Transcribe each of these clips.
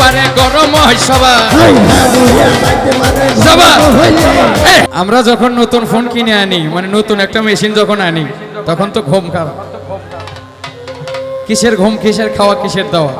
পারে গরম হয় আমরা যখন নতুন ফোন কিনে আনি মানে নতুন একটা মেশিন যখন আনি, তখন তো ঘুম খাওয়া। কিসের ঘুম, কিসের খাওয়া, কিসের দেওয়া?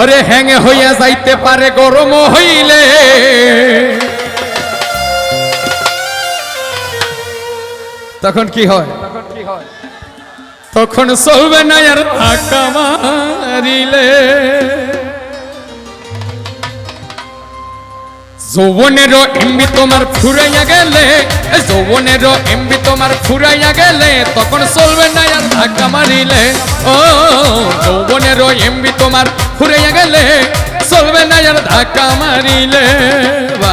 আরে হ্যাঙে হইয়া যাইতে পারে, গরম হইলে। তখন কি হয়? তখন চলবে না আর ধাক্কা মারিলে। যৌবনেরও এমবি তোমার ফুরাইয়া গেলে যৌবনেরও এমবি তোমার ফুরাইয়া গেলে, তখন চলবে না আর ধাক্কা মারিলে। ও, যৌবনেরও এমবি তোমার ফুরাইয়া গেলে চলবে না আর ধাক্কা মারিলে। বা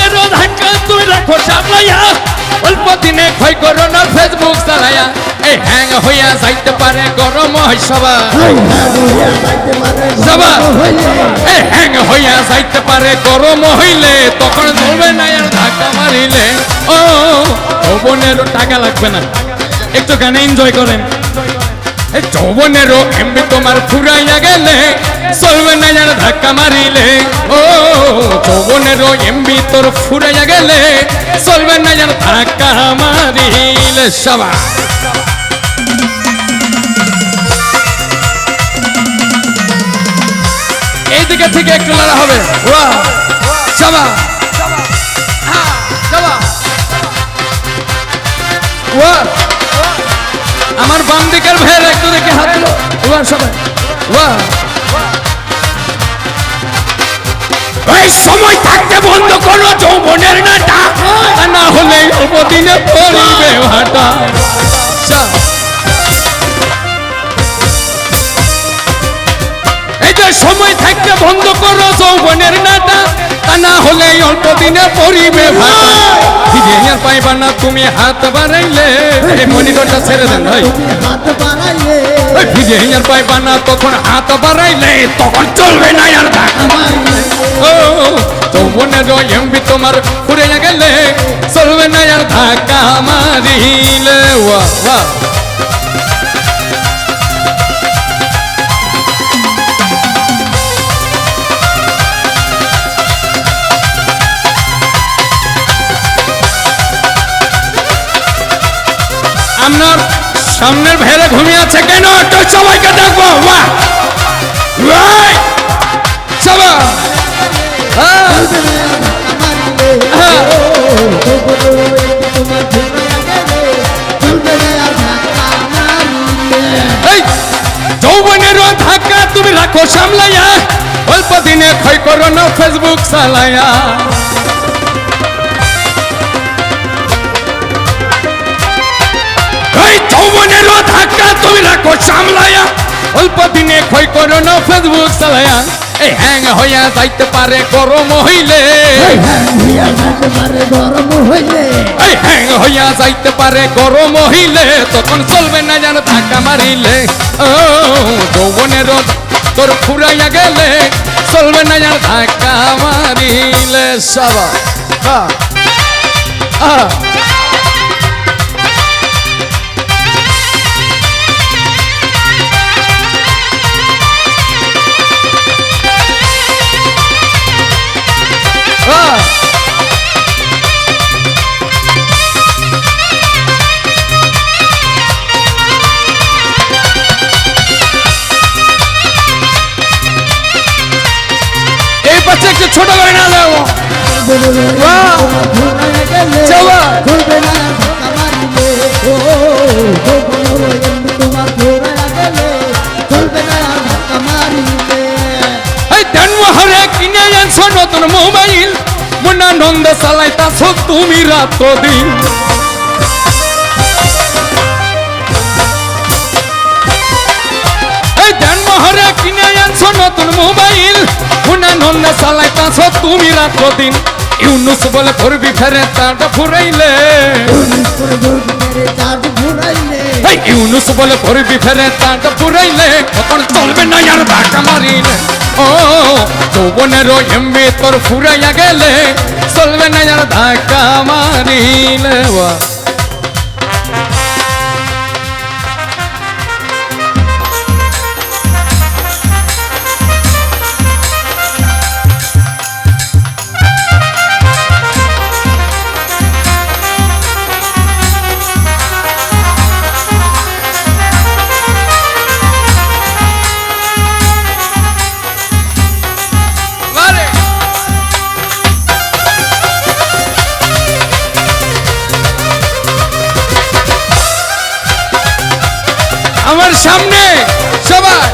এই হ্যাং হইয়া যাইতে পারে গরম হয় সবার। হ্যাং হইয়া যাইতে পারে গরম হইলে। তখন চলবে না আর ধাক্কা মারিলে। ও যৌবনের টাকা লাগবে না। একটু গানে এনজয় করেন। যৌবনেরও এমবি তোমার ফুরাইয়া গেলে চলবে না আর ধাক্কা মারিলে। ও যৌবনেরও এমবি তোর ফুরাইয়া গেলে চলবে না আর ধাক্কা মারিলে সবা এইদিকে থেকে একটু লড়া হবে। ওয়া ওয়া আমার বাম দিকের ভাইয়ের একটু দেখে হাত দিল। ওয়া সবাই। ওয়া। এই সময় থাকতে বন্ধ করো যৌবনের নাটা। না হলে অল্প দিনে পড়িবে ভাটা। যৌবনের নাটা তা না হলে অল্প দিনে পড়িবে ভাটা ফিরে আর পাইবা না তুমি হাত বাড়াইলে। মনিটরটা ছেড়ে দেন ভাই। হাত বাড়াইলে। ফিরে আর পাইবা না তখন হাত বাড়াইলে তখন চলবে না আর ও যৌবনের এমবি তোমার ঘুরে গেলে চলবে না আর ধাক্কা মারিলে। ওয়া ওয়া। আপনার সামনের ভেড়ে ঘুমিয়ে আছে কেন? একটু সবাইকে দেখব বাহ! সবাই যৌবনের ধাক্কা তুমি রাখো, সামলাইয়া। অল্প দিনে ক্ষয় করো না ফেসবুক চালাইয়া। যৌবনের ধাক্কা তুমি রাখো সামলাইয়া অল্প দিনে ক্ষয় করো না ফেসবুক চালাইয়া এই হ্যাং হইয়া যাইতে পারে গরম হইলে। গরম হইলে। এই হ্যাং হইয়া যাইতে পারে গরম হইলে। তখন চলবে না যেন ধাক্কা মারিলে। ও যৌবনের তোর ফুরাইয়া গেলে চলবে না যেন ধাক্কা মারিলে। সবা হ্যাঁ পাশে একটু ছোট করে না যাবা। ঘুরবে না ধাক্কা মারিলে ও তোমার ঘোরা কিনে আনছো নতুন মোবাইল আনন্দ চালাইতাছ তুমি রাত্র দিন ইউনুস বলে করবি ফেরে তাটা ফুরাইলে ধরবি ইউনুস বলে করবি ফেরে তাটা ফুরাইলে তখন চলবে না আর ধাক্কা মারিলে। ও, যৌবনের এমবি তোর ফুরাইয়া গেলে, চলবে না আর ধাক্কা মারিলে। বাহ আমার সামনে সবাই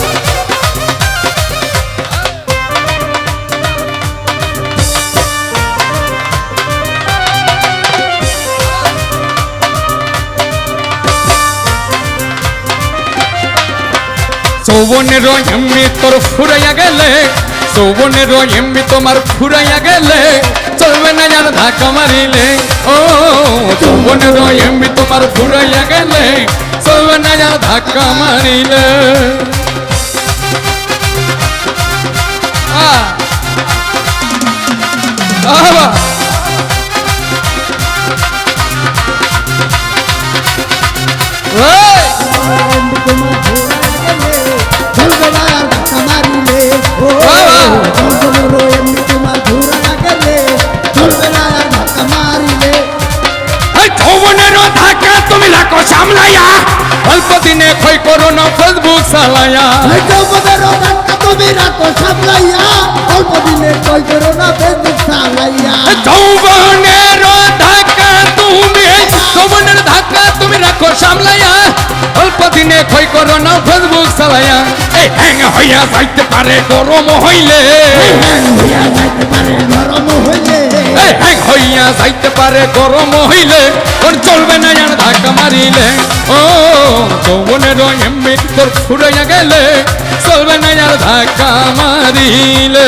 যৌবনের এমনি তোর ফুরাইয়া গেলে যৌবনের এমনি তোমার ফুরাইয়া গেলে, চলবে না আর ধাক্কা মারিলে। ও যৌবনের এমনি তোমার ফুরাইয়া গেলে চলবে না আর ধাক্কা মারিলে। আহ। তুমি সামলাইয়া অল্প দিনে ক্ষয় করো না ফেসবুক সালাইয়া যৌবনের ধাক্কা তুমি রাখো সামলাইয়া। অল্প দিনে কই করো না ফেসবুক সালাইয়া যৌবনের ধাক্কা তুমি যৌবনের ধাক্কা তুমি রাখো সামলাইয়া। অল্প দিনে ক্ষয় করো না ফেসবুক চালাইয়া। এই হ্যাং হইয়া যাইতে পারে গরম হইলে। হ্যাং হইয়া যাইতে পারে গরম হইলে। ওর চলবে না আর ধাক্কা মারিলে। ও যৌবনের এমনি তোর ফুরাইয়া গেলে চলবে না আর ধাক্কা মারিলে।